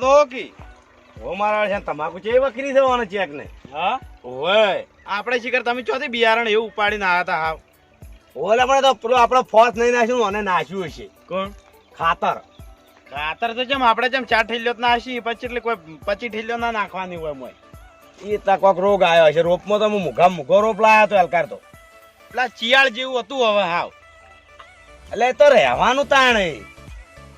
દો કી? ઓ મારા છે તમાકુ છે વકરી છે ચેક ને. હા? ઓય. આપણે શિખર તમે ચોથી બિયારણ એવું ઉપાડીને આવ્યા હતા હાવ. ઓલે પણ તો પેલો આપણો ફોસ નહીં નાખ્યું અને નાખ્યું હશે. કોણ? ખાતર. ખાતર તો જેમ આપણે જેમ ચાર ઠેલ્યો ના હશી પછી એટલે કોઈ પચી ઠેલ્યો ના નાખવાની હોય મોય. એ તા કોક રોગ આવ્યો છે રોપમાં તો હું મુઘા મુઘો રોપ લાયો હતો હલકાર તો. પેલા ચિયાળ જેવું હતું હવે હાવ. એટલે એ તો રહેવાનું તાણે.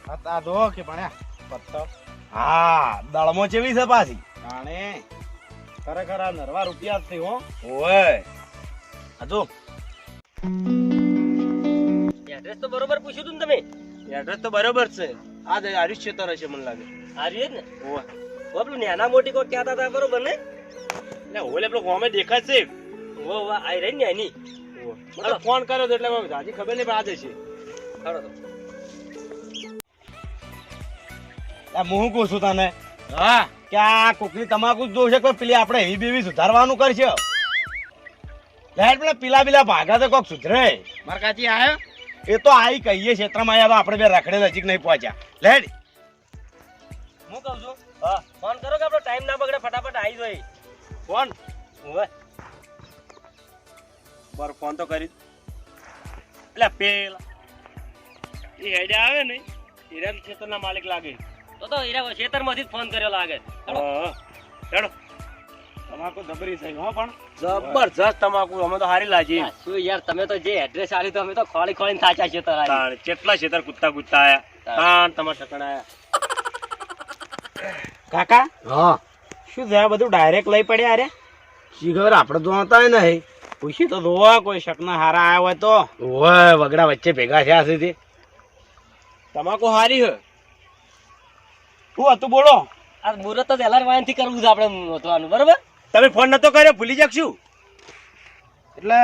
હતા દો કે ભણ્યા પત્તો. હા દળમો ચેવી છે પાછી? જાણે ખરેખર આ નરવા રૂપિયા જ થઈ હો. ઓય. આ એડ્રેસ તો બરોબર પૂછ્યું તું ને તમે? એડ્રેસ તો બરોબર છે. આ જ આયુષ ક્ષેત્ર હશે મને લાગે. આ રહ્યું ને? ઓય. ઓ પેલું નાના મોટી કોઈ કહેતા હતા બરોબર ને? એટલે ઓલે પેલો ગોમે દેખાય છે. ઓ વાહ આઈ રહી ને એની ફોન કર્યો તો એટલે જાજી ખબર નહીં પણ આજે છે ખરો તો. હું કહું છું તને? હા. કે આ કોકની તમાકુ જ જોશે કોઈ પેલી આપણે એવી બેવી સુધારવાનું કરશે. લેટ પેલા પીલા પીલા ભાગા તો કોક સુધરે. મારા કાચી આયો? એ તો આઈ કહીએ ક્ષેત્રમાં આવ્યા આપણે બે રખડે નજીક નહીં પહોંચ્યા. લેડ હું કહું છું હા ફોન કરો કે આપણો ટાઈમ ના બગડે ફટાફટ આવી જોઈ. ફોન. ઓવે બરો ફોન તો કરી એટલે પેલા. એ આઈડિયા આવે ને હિરાન ક્ષેત્રના માલિક લાગે. તો તો હીરા ખેતરમાંથી જ ફોન કર્યો લાગે. હેડો. તમાકુ દબરી થઈ હો પણ. જબરજસ્ત તમાકુ. અમે તો હારી લાજી શું યાર તમે તો જે એડ્રેસ આલી તો અમે તો ખોળી ખોળીને થાચા છે તો તાણ કેટલા છેતર કૂદતા કૂદતા આયા? તાણ. તમાર ઠકણ આયા કાકા? હા. શું છે બધું ડાયરેક્ટ લઈ પડ્યા અરે શી ખબર આપણે તો હતા નહીં. પૂછી તો જોવા કોઈ શકના હારા આયા હોય તો. ઓય વગડા વચ્ચે ભેગા થયા સુધી તમાકુ હારી હે? શું હતું બોલો? આ મુહૂર્ત તો એલાર વાયનથી કરવું છે આપણે નોંધવાનું બરોબર? તમે ફોન નતો કર્યો? ભૂલી જશું એટલે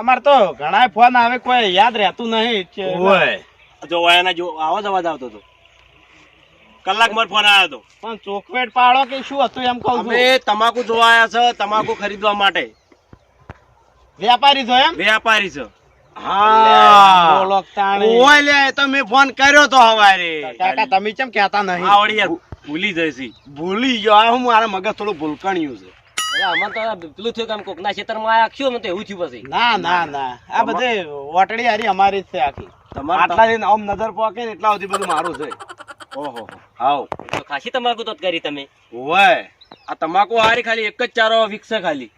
અમાર તો ઘણા ફોન આવે કોઈ યાદ રહેતું નહીં. ઓય. જો વાયના જો આવો જ અવાજ આવતો હતો. કલાકમાં ફોન આવ્યો હતો. પણ ચોકવેટ પાડો કે શું હતું એમ કહું અમે તમાકુ જોવા આવ્યા છે તમાકુ ખરીદવા માટે. વેપારી છો એમ? વેપારી છે. હા. બોલો ઓય લે તો મેં ફોન કર્યો તો હવારે. કાકા તમે કેમ કહેતા નહીં? આવડી ભૂલી જઈશી ભૂલી ગયો. આ હું મારા મગજ થોડું ભૂલકણ્યું છે. એટલે આમાં તો થયું કે કોકના ખેતરમાં આયા શું એવું થયું પછી. ના ના ના. આ બધે વટડી હારી અમારી જ છે આખી. આટલા દિન આમ નજર પોકે ને એટલા સુધી મારું છે. ઓહો હાવ તો ખાસી તમાકુ તો કરી તમે. ઓય. તમાકુ હારી ખાલી એક જ ચારો વિકસે ખાલી.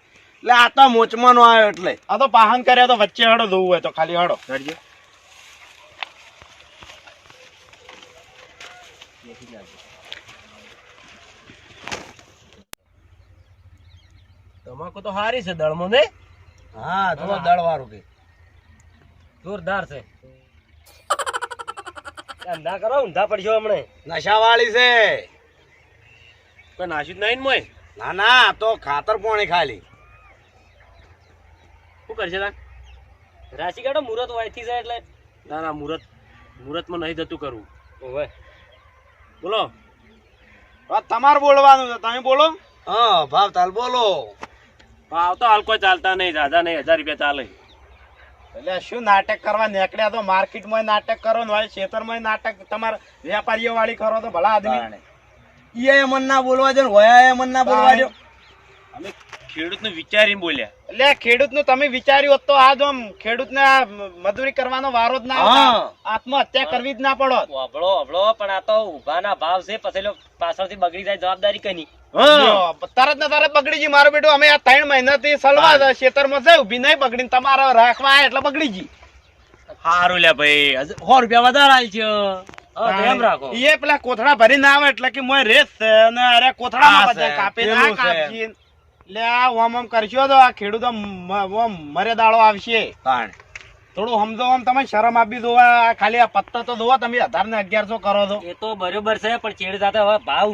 એટલે આ તો મોચમાં નો આવ્યો એટલે. આ તો પાહન કર્યા તો વચ્ચે હડો ધોવું હોય તો ખાલી હડો. હડજો તમાકુ તો હારી છે દળમો ને? હા થોડો દળ વાળું કે જોરદાર છે. ધંધા કરો ઊંધા પડશો હમણે. નશા વાળી છે. કોઈ નાશી જ નહીં મોય? ના ના તો ખાતર પોણી ખાલી. શું કરશે તા રાશિ કાઢો મુહૂર્ત વાયથી જાય એટલે. ના ના મુહૂર્ત મુહૂર્તમાં નહીં થતું કરવું ઓવે. બોલો. તમારે બોલવાનું છે તમે બોલો. હા ભાવ તાલ બોલો. ભાવ તો હાલ કોઈ ચાલતા નહીં દાદા નહીં હજાર રૂપિયા ચાલે. એટલે શું નાટક કરવા નીકળ્યા તો માર્કેટમાં નાટક કરો ને ખેતરમાં નાટક. તમારા વેપારીઓ વાળી કરો તો ભલા આદમી. ઈએ મન ના બોલવા દે ને વયા મન ના બોલવા દો અમે ખેડૂતનું વિચારીને બોલ્યા. એટલે ખેડૂતનું તમે વિચાર્યું હોત તો આજ આમ ખેડૂત ને મજૂરી કરવાનો વારો જ ના આત્મહત્યા કરવી જ ના પડો. અભળો અભળો પણ આ તો ઉભાના ભાવ છે પછી લો પાછળથી બગડી જાય જવાબદારી કઈ તરત ને તરત બગડી ગઈ મારો બેટો. અમે આ ત્રણ મહિનાથી સલવા ખેતરમાં જાય ઊભી નહીં બગડી તમારે રાખવા આયા એટલે બગડી ગઈ. સારું લે ભાઈ. સો રૂપિયા વધારે છે. હવે એમ રાખો. એ પેલા કોથળા ભરી ના આવે એટલે કે મોય રેસ છે અને અરે કોથળા કાપે ના કાપી લે આ ઓમ ઓમ કરશો તો આ ખેડૂતો મરે દાડો આવશે. તાણ. થોડું સમજો આમ તમે શરમ આપી દો ખાલી આ પત્તા તો દોવા તમે હજાર ને અગિયારસો કરો છો. એ તો બરોબર છે પણ ચેડ સાથે હવે ભાવ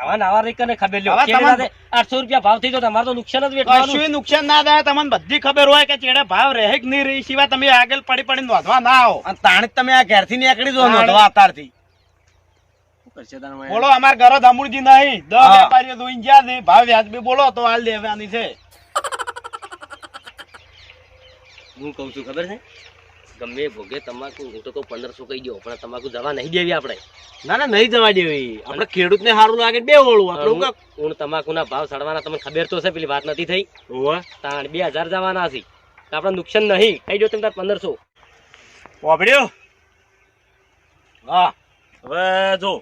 આવા નાવા રહી કને ખબર લ્યો. ચેડ સાથે આઠસો રૂપિયા ભાવ થઈ તો તમારે તો નુકસાન જ વેઠવાનું. કશું નુકસાન ના થાય તમને બધી ખબર હોય કે ચેડે ભાવ રહે જ નહીં રહી સિવાય તમે આગળ પડી પડી નોંધવા ના આવો. અને તાણે તમે આ ઘેરથી નીકળી દો. નોંધવા અતારથી. બોલો અમાર ઘરે અમૂળજી નહીં. દસ વેપારીઓ દોઈને ગયા છે. ભાવ વ્યાજબી બોલો તો હાલ દેવાની છે. હું કઉ છું ખબર છે? ગમે ભોગે તમાકુ હું તો કહું પંદરસો કહી દો પણ તમાકુ જવા નહીં દેવી આપણે. ના ના નહીં જવા દેવી. આપણે ખેડૂતને સારું લાગે બે ઓળું આપણે હું તમાકુના ભાવ સડવાના તમને ખબર તો છે પેલી વાત નથી થઈ. હું તાણ બે હજાર જવાના છે. તો આપણે નુકસાન નહીં. કહી દો તમે તાર પંદરસો. વાપર્યો? હા. હવે જો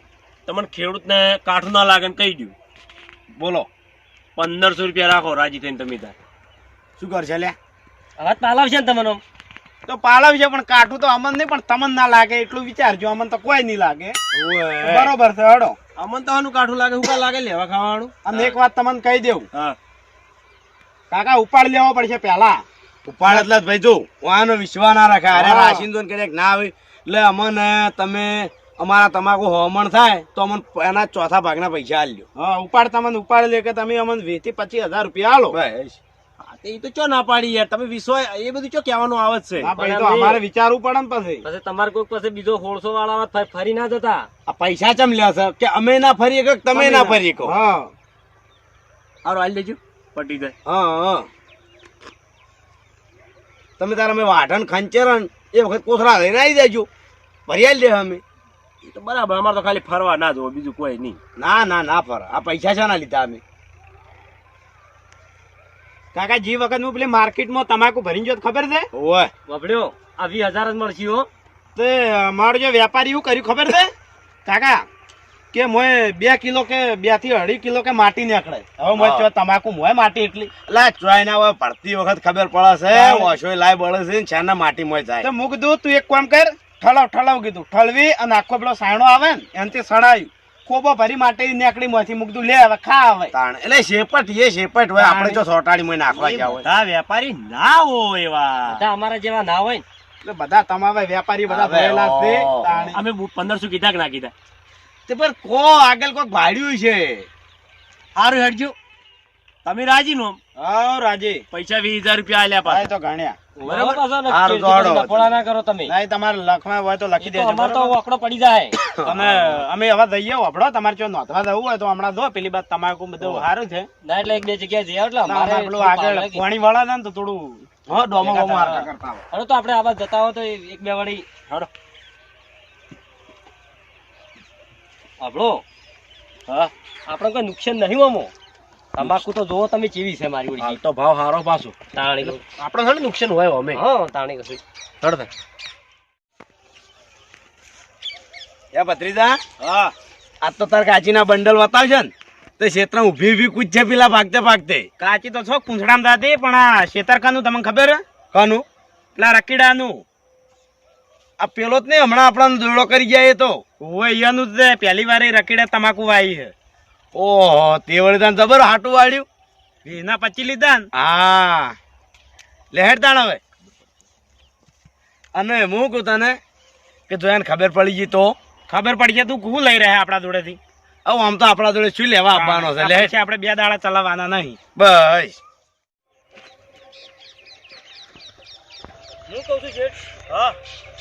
તમને ખેડૂતને કાઠું ના લાગે કહી દઉં બોલો. પંદરસો રૂપિયા રાખો રાજી થઈને તમે તાર શું કરશે લે? હવે પાલાવશે ને તમને તો પાલવ છે પણ કાઠું તો અમન નહીં પણ તમને ના લાગે એટલું વિચારજો અમન તો કોઈ નહીં લાગે. બરોબર છે હડો. અમન તો આનું કાઠું લાગે શું લાગે લેવા ખાવાનું? અને એક વાત તમને કહી દેવું. હા. કાકા ઉપાડ લેવો પડશે પેલા ઉપાડ એટલે જ ભાઈ જો આનો વિશ્વાસ ના રાખે. અરે રાશિન જોન કરે ના હોય એટલે અમને તમે અમારા તમાકુ હોમણ થાય તો અમને એના ચોથા ભાગના પૈસા આલ્યો. હા ઉપાડ તમને ઉપાડ લે કે તમે અમને વેચી પચીસ હજાર રૂપિયા આલો. બસ હા, તે ચો ના પાડી યાર તમે વિશ્વ એ બધું ચો કહેવાનું આવે છે. અમારે વિચારવું પડે ને પછી. પછી તમારે કોઈ પાસે બીજો હોળસો વાળા ફરી ના જતા. આ પૈસા ચમ લ્યા છે? કે અમે ના ફરી કે તમે ના ફરી કહો. હા. આરો આલી દેજો. પટી જાય. હા હા. તમે તારા અમે વાઢણ ખંચેરણ એ વખત કોથળા લઈને આવી જજો. ફરી આલી દે અમે. એ તો બરાબર અમારે તો ખાલી ફરવા ના જવો બીજું કોઈ નહીં. ના ના ના ફર. આ પૈસા છે ના લીધા અમે. કાકા જે વખત હું પેલી માર્કેટમાં તમાકુ ભરીને જો ખબર છે? ઓય. વપડ્યો આ વીસ હજાર જ મળશે હો. તે મારો જે વેપારી એવું કર્યું ખબર છે? કાકા કે મોય બે કિલો કે બેથી અઢી કિલો કે માટી નીકળે. હવે મોય તમાકુ મોય માટી એટલી. લા ચોય ના હોય પડતી વખત ખબર પડે છે ઓછો લાય બળે છે છાના માટી મોય જાય. તો મૂક દઉં તું એક કામ કર. ઠલાવ ઠલાવ કીધું. ઠલવી અને આખો પેલો સાયણો આવે ને એનાથી સડાયું. કોબો ભરી માટે નેકડી માંથી મૂકતું લે હવે ખા હવે. એટલે શેપટ એ શેપટ હોય. આપણે જો સોટાડી મોય નાખવા ગયા હોય. બધા વેપારી ના હોય એવા. બધા અમારા જેવા ના હોય ને. એટલે બધા તમારા વેપારી બધા ભરેલા છે. તાણી. અમે પંદરસો કીધા કે ના કીધા? તે પર કો આગળ કોક ભાડ્યું છે. સારું હેડજો. તમે રાજી નો? હા રાજી. પૈસા વીસ હજાર રૂપિયા આલ્યા પાસે તો ગણ્યા. બરાબર? ને હારું, કરો તમે. નહીં તમારે લખવા હોય તો લખી દેજો અમારે તો બરોબર? પડી જાય. અને અમે હવે દઈએ વાપડો તમારે જો નોંધવા જવું હોય તો હમણાં દો પેલી બાદ તમાકુ બધું સારું છે. ના એટલે એક બે જગ્યાએ જઈએ એટલે અમારે આપણું આગળ પાણી વાળા ને તો થોડું હા ડોમો બોમો હારકા કરતા હોય. હવે તો આપણે આવા જતા હોય તો એક બે વાળી હડો આપણો હા આપણે કોઈ નુકસાન નહીં હોમો તમાકુ તો જોવો તમે ચીવી છે મારી હાલ તો ભાવ સારો પાછો. તાણી આપણે થોડું નુકસાન હોય અમે. હા તાણી કશું હડો એ ભત્રીજા હા. આ તો તાર કાચીના બંડલ બતાવશે ને તે ક્ષેત્ર ઊભી ઊભી કૂદશે પેલા ભાગતે ભાગતે. કાચી તો છો કુંછડામ દાદી પણ આ શેતરખાનું તમને ખબર? કાનું? પેલા રકીડાનું. આ પેલો જ નહીં હમણાં આપણને દોડો કરી જાય એ તો. હોય એનું જ પહેલી વાર એ રકીડા તમાકુ વાવી છે. ઓહો તે વળી તને જબર હાટું વાળ્યું? એના પચી લીધા ને હા. લેહેડ હવે. અને હું કહું તને કે જો એને ખબર પડી ગઈ તો? ખબર પડી ગયા તું કું લઈ રહ્યા આપણા જોડેથી? આવું આમ તો આપણા જોડે શું લેવા આપવાનો છે? લે આપણે બે દાડા ચલાવવાના નહીં. બસ. હું કહું છું શેઠ હા.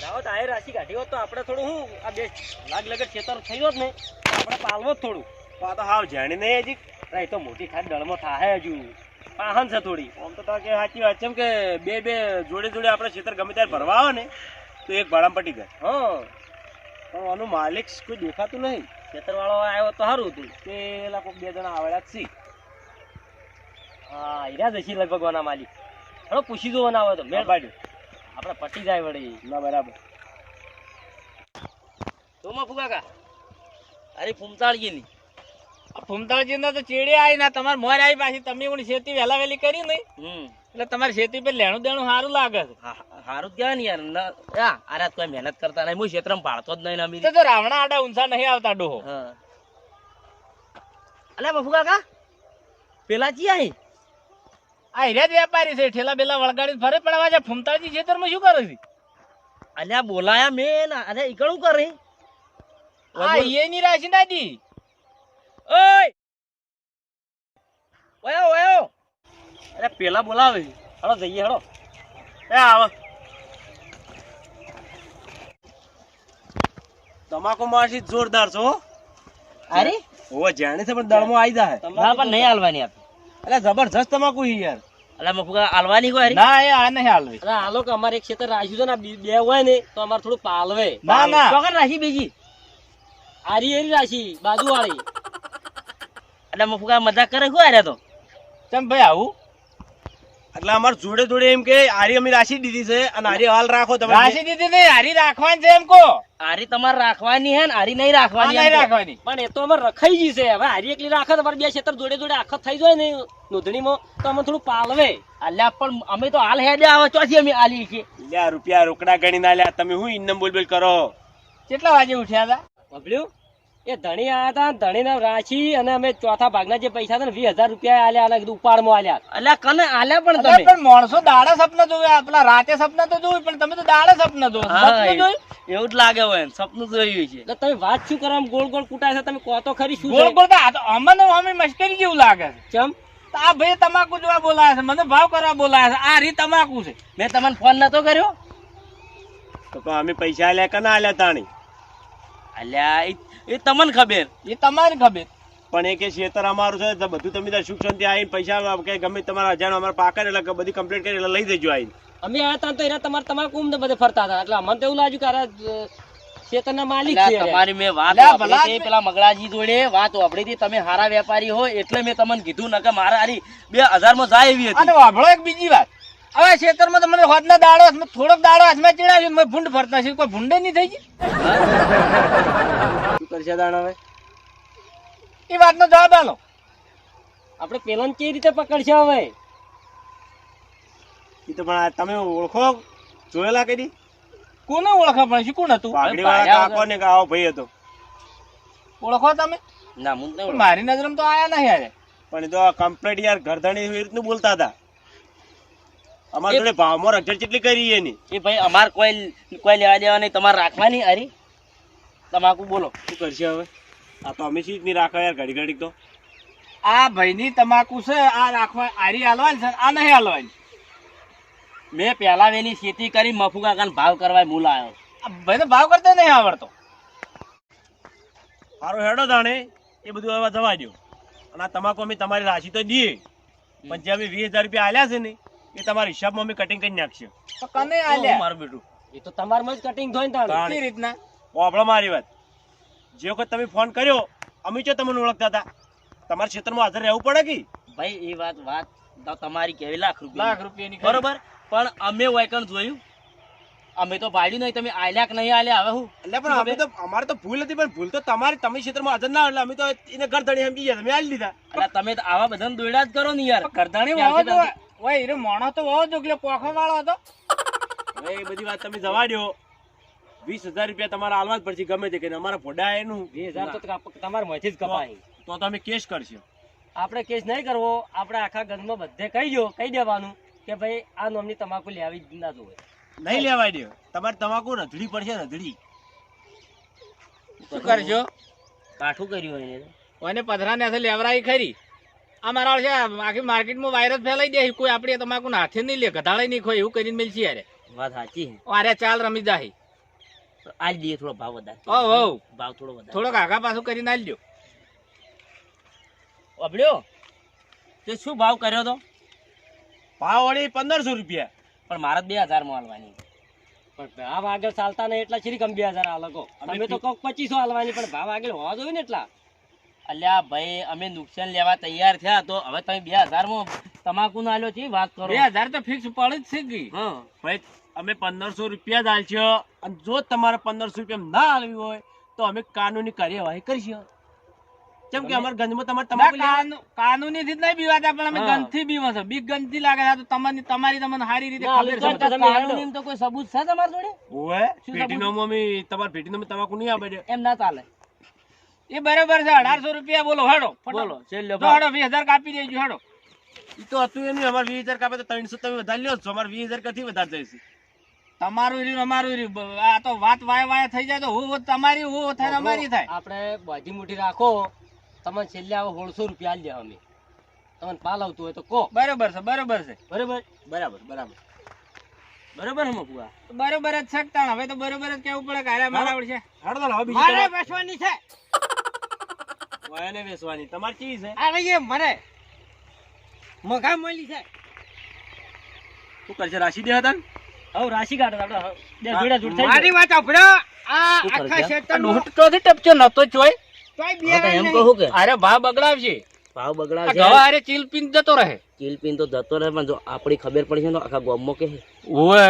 લાવો તો આ કાઢી હોત તો આપણે થોડું શું આ બે લાગ લગત ખેતર થઈ હોત ને આપણે પાલવો જ થોડું. આ તો હાવ જાણી નહીં હજી. એ તો મોટી ખાસ દળમાં થાય હજુ. પાહન છે થોડી. આમ તો કે સાચી વાત છે કે બે બે જોડે જોડે આપણે ખેતર ગમે ત્યારે ભરવા આવે ને તો એક ભાડામાં પટી જાય. હ. પણ આનું માલિક કોઈ દેખાતું નહીં. ખેતરવાળો આવ્યો તો સારું હતું. તે કોઈક બે જણા આવેલા જ છે. હા હીરા જશી લગભગ વાના માલિક. હવે પૂછી ના આવે તો. મેળ પાડ્યું આપણે પટી જાય વળી. ના બરાબર. જોમાં ફુગાકા. અરે ફૂમતાળીએ ની ફૂમતાળજી ના તો ચેડે આવી ના તમારે મોર આવી પાછી તમે પણ ખેતી વહેલા વહેલી કરી નહીં? એટલે તમારે ખેતી પર લેણું દેણું સારું લાગે છે. સારું કહેવાય ને યાર. આ કોઈ મહેનત કરતા નહીં હું ક્ષેત્રમાં પાડતો જ નહીં અમીરી. તો રાવણા આડા ઊંચા નહીં આવતા ડોહો. અલે બફુ કાકા પેલા જી આઈ? આ હિરેજ જ વેપારી છે ઠેલા બેલા વળગાડી ફરે પણ આવા ફૂમતાળજી ખેતરમાં શું કરે છે? અલ્યા બોલાયા મેં અરે અરે ઈકણું કરે આ એની રાશિ દાદી. ઓય! ઓયો ઓયો અરે પેલા બોલાવે. હળો જઈએ હળો એ આવો. તમાકુ માસી જોરદાર છો હો. અરે? ઓ જાણે છે પણ દળમાં આવી જાય ના પણ નહીં હાલવાની આપે અરે જબરજસ્ત તમાકુ હી યાર. એટલે મફુકા આલવાની કોઈ? ના એ આ નહીં હાલવી. અરે હાલો કે અમારે એક ક્ષેત્ર રાખ્યું છે ને બે- હોય ને તો અમારે થોડું પાલવે. ના, ના. રાખી બીજી આરી એરી રાખી બાજુ વાળી એટલે મફુકા મજાક કરે શું આર્યા તો? ચમ ભાઈ આવું? એટલે અમારે જોડે જોડે એમ કે આરી અમે રાશી દીધી છે અને આરી હાલ રાખો તમે. રાશી દીધી નહીં હારી રાખવાની છે એમ કો આરી તમારે રાખવાની હે ને આરી નહીં રાખવાની નહીં રાખવાની. પણ એ તો અમારે રખાઈ ગઈ છે. હવે હારી એકલી રાખે તમારે અમારે બે ક્ષેત્ર જોડે જોડે આખત થઈ જાય ને નોંધણીમાં. તો અમે થોડું પાલવે. અલ્યા પણ અમે તો હાલ હેડે આવે ચોથી અમે આલી છીએ. લ્યા રૂપિયા રોકડા ગણી ના લ્યા તમે હું ઇન્નમ બોલ બોલ કરો? કેટલા વાગે ઉઠ્યા હતા? બબલ્યું એ ધણી આયા હતા ધણીને રાખી અને અમે ચોથા ભાગના જે પૈસા હતા ને વીસ હજાર રૂપિયા આલ્યા આલ્યા કીધું ઉપાડમાં આલ્યા. એટલે કને આલ્યા પણ તમે? પણ માણસો દાડા સપના જોવે પેલા રાતે સપના તો જોયું પણ તમે તો દાડા સપના જોવો? એવું જ લાગે હોય સપનું જોયું છે. એટલે તમે વાત શું કરો? ગોળ ગોળ કૂટાય છે તમે કહો તો ખરી શું ગોળ ગોળ તો અમને અમે મશ્કરી જેવું લાગે છે. ચમ? આ ભાઈ તમાકુ જોવા બોલાયા છે મને ભાવ કરવા બોલાયા છે. આ રી તમાકુ છે. મેં તમને ફોન નતો કર્યો? તો અમે પૈસા આલ્યા કના આલ્યા તાણી? અલ્યા એ- તમને ખબર. એ તમારી ખબર. પણ એ કે ખેતર અમારું છે તો બધું તમે ત્યાં સુખ શાંતિ આવીને પૈસા કે ગમે તમારા હજાર અમારે પાકા એટલે બધી કમ્પ્લીટ કરી એટલે લઈ દેજો આવીને. અમે આયા હતા તો એના તમારે તમારા ને બધે ફરતા હતા. એટલે અમને તો એવું લાગ્યું કે આ ખેતરના માલિક છે તમારી મેં વાત અલ્યા, પેલા મગડાજી જોડે વાત વાપરી હતી. તમે હારા વેપારી હો એટલે મેં તમને કીધું નકે મારા હારી બે હજારમાં જાય એવી અને વાભળો એક બીજી વાત. હવે ખેતરમાં તમને હોત હોદના દાડો થોડોક દાડો હાથમાં ચડાવ્યો. ભૂંડ ફરતા છે કોઈ ભૂંડે નહીં થઈ ગઈ? શું કરશે દાણા હવે એ વાતનો જવાબ આલો. આપણે પેલા કેવી રીતે પકડશે હવે? એ તો પણ તમે ઓળખો? જોયેલા કદી કોને ઓળખા પણ? શું કોણ હતું? પાઘડી કાકો ને આવો ભાઈ હતો. ઓળખો તમે? ના હું મારી નજરમાં તો આયા નહીં યાર પણ તો કમ્પ્લીટ યાર ગરધણી એવી રીતનું બોલતા હતા. અમારા જોડે ભાવમાં રક્ષણ કેટલી કરી એની. એ ભાઈ અમાર કોઈ કોઈ લેવા દેવા નહીં. તમારે રાખવાની હારી તમાકુ બોલો? શું કરશે હવે? આ તો અમે નહીં રાખવા યાર ઘડી ઘડી તો. આ ભાઈની તમાકુ છે આ રાખવા આરી હાલવાની છે આ નહીં હાલવાની. મેં પહેલા વેલી ખેતી કરી મફુકા કાન ભાવ કરવા મૂલ આવ્યો ભાઈ તો ભાવ કરતો નહીં આવડતો. મારો હેડો દાણે એ બધું હવે જવા દો અને આ તમાકુ અમે તમારી રાશિ તો દઈએ. પણ જે અમે વીસ હજાર રૂપિયા આલ્યા છે ને એ તમારા હિસાબમાં અમે કટિંગ કરી નાખશે. તો કને આલ્યા? મારું બેટું. એ તો તમારમાં જ કટિંગ થાય ને કઈ રીતના? ઓભળો મારી વાત. જે વખત તમે ફોન કર્યો અમે જો તમને ઓળખતા હતા. તમારા ક્ષેત્રમાં હાજર રહેવું પડે કે? ભાઈ એ વાત વાત તમારી કેવી લાખ રૂપિયા લાખ રૂપિયાની બરોબર? પણ અમે વાયકણ જોયું. અમે તો ભાડ્યું નહીં તમે આલ્યા કે નહીં આલ્યા હવે હું? એટલે પણ અમે તો અમારે તો ભૂલ હતી પણ ભૂલ તો તમારી તમે ક્ષેત્રમાં હાજર ના એટલે અમે તો એને ગરધણી સમજી ગયા તમે આલી લીધા. એટલે તમે તો આવા બધા દોડ્યા જ કરો ને યાર. ગરધણી વાવો તો ઓય મોણો તો વાવો જો કે પોખો વાળો હતો. એ બધી વાત તમે જવા દો વીસ હજાર રૂપિયા તમારા આલવા જ પડશે ગમે તે કરીને. અમારા ફોડા એનું. વીસ હજાર તો તમારા મથી જ કપાય. તો તમે કેસ કરશો. આપણે કેસ નહીં કરવો આપણે આખા ગંજમાં બધે કહી દો કહી દેવાનું કે ભાઈ આ નોમની તમાકુ લેવી જ ના જોવે. નહીં લેવાય દે. તમારે તમાકુ રધડી પડશે રધડી શું કરજો? કાઠું કર્યું હોય એને. પધરા ને હાથે લેવરાઈ ખરી. આ મારા છે આખી માર્કેટમાં વાયરસ ફેલાઈ દે કોઈ આપણે તમાકુ હાથે નહીં લે ગધાડે નહીં ખોય એવું કરીને મેલશી યાર. વાત સાચી અરે ચાલ રમી જાહી આજ દઈએ થોડો ભાવ વધારે. ઓ હો ભાવ થોડો વધારે. થોડો કાકા પાછું કરીને આલજો અબડ્યો તે શું ભાવ કર્યો તો? ભાવ વળી પંદરસો રૂપિયા. પણ મારા બે હજારમાં હાલવાની. પણ ભાવ આગળ ચાલતા નહીં એટલા શ્રી કમ બે હજાર હાલકો અમે તો કોક પચીસો હાલવાની પણ ભાવ આગળ હોવા જોઈએ ને એટલા. અલ્યા ભાઈ અમે નુકસાન લેવા તૈયાર થયા તો હવે તમે બે હજારમાં તમાકુ ના આલ્યો છે વાત કરો. બે હજાર તો ફિક્સ પડે જ છે કે. હા. ભાઈ અમે પંદરસો રૂપિયા જ આલશો. અને જો તમારે પંદરસો રૂપિયા ના આલવી હોય તો અમે કાનૂની કાર્યવાહી કરીશું. કેમ કે અમારા ગંજમાં તમારે કાનૂ- કાનૂની થી જ નહીં બીવાતા પણ અમે. ગંધથી બીવા છો. બીક ગંધથી લાગે છે તો તમારી તમારી તમને સારી રીતે ખબર છે. કાનૂની તો કોઈ સબૂત છે તમારી જોડે? ઓએ પેટીનો અમે તમારા પેટીનોમાં તમાકુ નહીં આપે. એમ ના ચાલે. એ બરોબર છે અઢારસો રૂપિયા બોલો હેડો બોલો હેડો વીસ હજાર કાપી દેજો હેડો. ઈ તો હતું એનું અમારે વીસ હજાર કાપે તો ત્રણસો તમે વધારે લ્યો છો. અમારે વીસ હજાર કથી વધારે છે તમારું રહ્યું અમારું રહ્યું. આ તો વાત વાય વાય થઈ જાય તો હું તમારી હું થાય અમારી થાય. આપણે બધી મુઠ્ઠી રાખો. તમને છેલ્લે આવો સોળસો રૂપિયા આલી દેવા અમે. તમને પાલ આવતું હોય તો કહો. બરોબર છે બરોબર છે. બરોબર? બરાબર બરાબર. બરોબર હમ પુઆ બરોબર જ શકતા હવે તો બરોબર જ કેવું પડે કે અરે મારા આવડશે. હાડો મારે બેસવાની છે. વાયને બેસવાની તમારે ચી છે? આ લઈએ મને મગા મળી છે. શું કરશે? રાશી દે હતા ને? હવે રાશી કાઢો આપણે હવે. જોડ થઈ મારી વાત સાંભળો. આ આખા નતો ચોય તોય બે એમ કહું કે અરે ભાવ બગડાવશે ભાવ બગડાવશે ગવા અરે ચીલ જતો રહે. ચીલ તો જતો રહે પણ જો આપણી ખબર પડશે છે તો આખા ગામમાં કે ઓવે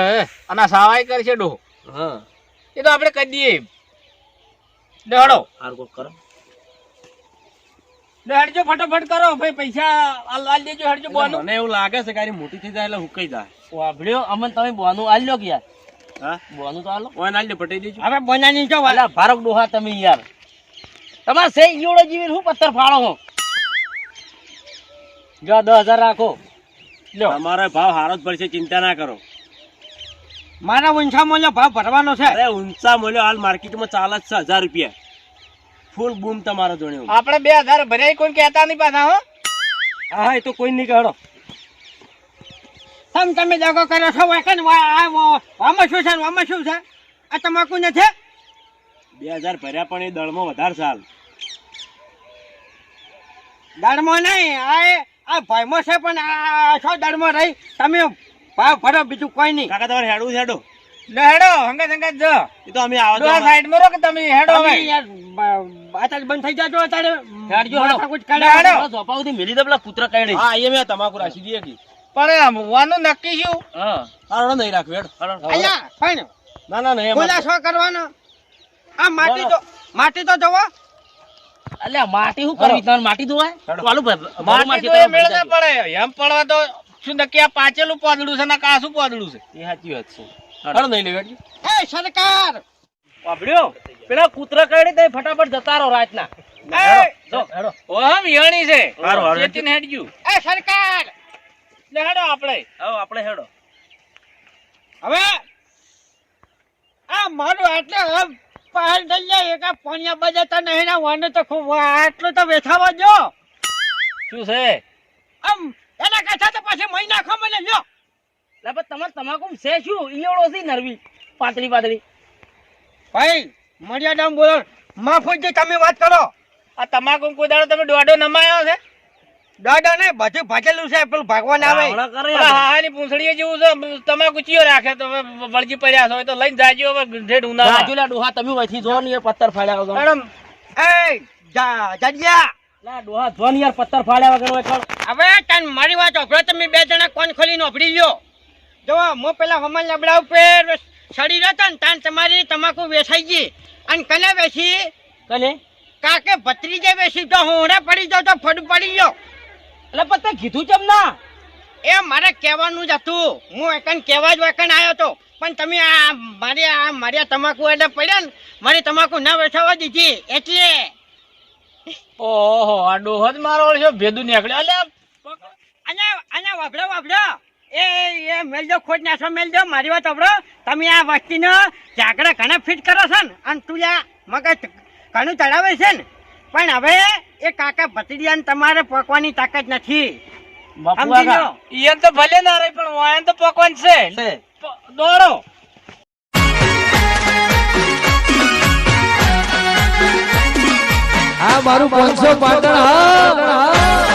અને સાવાય કરશે ડોહો. હા. એ તો આપણે કરી દઈએ દોડો હાર કોક કરો. હડજો ફટાફટ કરો. ભાઈ પૈસા આલ દેજો હડજો બોનું. મને એવું લાગે છે કે મોટી થઈ જાય એટલે હુકાઈ જાય. વાભળ્યો અમને તમે બોનું આલ્યો કે યાર? હા? બોનું તો આલો. ઓય નાલ પટાઈ દેજો. હવે બોનાની જો વાત. અલા ડોહા તમે યાર. તમારે સે ઈયોળો જીવીને હું પથ્થર ફાળો હો? જો દસ હજાર રાખો. લ્યો. તમારો ભાવ હારો જ પડશે ચિંતા ના કરો. મારા ઊંચા મોલ્યો ભાવ ભરવાનો છે. અરે ઊંચા મૂલ્યો હાલ માર્કેટમાં ચાલે જ છે હજાર રૂપિયા. ફૂલ બૂમ તમારો જોડે. આપણે બે હજાર ભર્યા કોઈ કહેતા નહીં પાછા હો? હા હા એ તો કોઈ નહીં કહેડો. તમ તમે દગો કરો છો વાંકણ વા- આ વા- આમાં શું છે ને આમાં શું છે? આ તમાકુ નથી? બે હજાર ભર્યા પણ એ દળમાં વધારે સાલ. દળમાં નહીં આ આ ભાઈમાં છે પણ આ છો દળમાં રહી? તમે ભાવ ભરો બીજું કોઈ નહીં. કાકા તમારે હેડવું છે હેડો. લે હેડો હંગાત હંગાત જો. એ તો અમે આવો તો સાઈડમાં કે તમે હેડો હવે? યાર બંધ થઈ જાજો અત્યારે. હેડજો, હેડો. હેડો. ઝોપાઉથી મેલી દે પેલા કૂતરા કાઢી. હા એ મેં તમાકુ રાખી દઈએ કે. પણ વાનું નક્કી શું? હા. હારો નહીં રાખ વેડ અહીંયા ના ના નહીં ખુલાસો કરવાનો? આ માટી તો માટી તો જોવો. અલ્યા માટી શું કરવી? તમારે માટી ધોવાય? વાલું ભાઈ માટી તો એ મેળ ના પડે. એમ પડવા તો શું નક્કી? આ પાચેલું પોદડું છે ને કાસું પોદડું છે? એ સાચી વાત છે. હારો નહીં હેડજો. એ સરકાર! વાભળ્યો પેલા કૂતરા કરડી દે ફટાફટ જતા રહો રાતના. એ! જો. હેડો. ઓહમ યણી છે. હારું, હારું. ચેતીને એ સરકાર! લે હેડો આપણે. હવે આપણે હેડો. હવે આ મારું એટલે પહાડ થઈ જાય એક આ પોણિયા બજાતા નહીં ના વાને તો ખૂબ આટલું તો વેચાવા જો. શું છે? આમ એના કરતા તો પછી મહી નાખો મને જો લે પણ તમાર તમાકુ છે શું? ઈયળો છે નરવી પાતળી પાતળી. ભાઈ મર્યાદા બોલો. માફુજી તમે વાત કરો. આ તમાકુ કોઈ દાડો તમે દોડો નમાયો છે? દાદા ને બધું ભાગેલું છે પેલું ભગવાન આવે. કરે પૂંછડીએ જેવું છે તમાકુ ચિયો રાખે તો વળગી પડ્યા હોય તો લઈને જાજો હવે ઢેઢ ઉનાળા રાજુલા ડોહા તમે વહીથી જો ને પથ્થર ફાડ્યા વગર. મેડમ એ જા જડિયા લા ડોહા જો ને યાર પથ્થર ફાડ્યા વગર હોય કણ. હવે તન મારી વાત ઓભળો તમે બે જણા કોણ ખોલીને ઓભળી લ્યો. જો મો પેલા હમણ લબડા ઉપર સડી રહ્યો ને તાન તમારી તમાકુ વેસાઈ ગઈ. અને કને વેસી? કને? કાકે ભત્રીજે બેસી તો હોંડે પડી જાવ તો ફડ પડી ગયો. એટલે પણ કીધું ચમ ના? એ મારે કહેવાનું જ હતું. હું એકન કહેવા જ એકન આવ્યો હતો પણ તમે આ મારી આ મારી આ તમાકુ એટલે પડ્યા ને મારી તમાકુ ના વેઠાવા દીધી. એટલે ઓહો આ ડોહો જ મારો ઓળખ્યો ભેદું નીકળ્યો. અલ્યા અને અને વાપડો વાપડો એ એ મેલજો ખોટ નાખો મેલજો. મારી વાત વાપડો તમે આ વસ્તીનો ઝાકડા ઘણા ફિટ કરો છો ને અને તું આ મગજ ઘણું ચડાવે છે ને. પણ હવે એ કાકા ભત્રીયાને તમારે પકવાની તાકાત નથી. ઈયન તો ભલે ના રહી પણ વાયન તો પકવાન છે. દોડો. આ મારું પાંચસો પાટણ હા.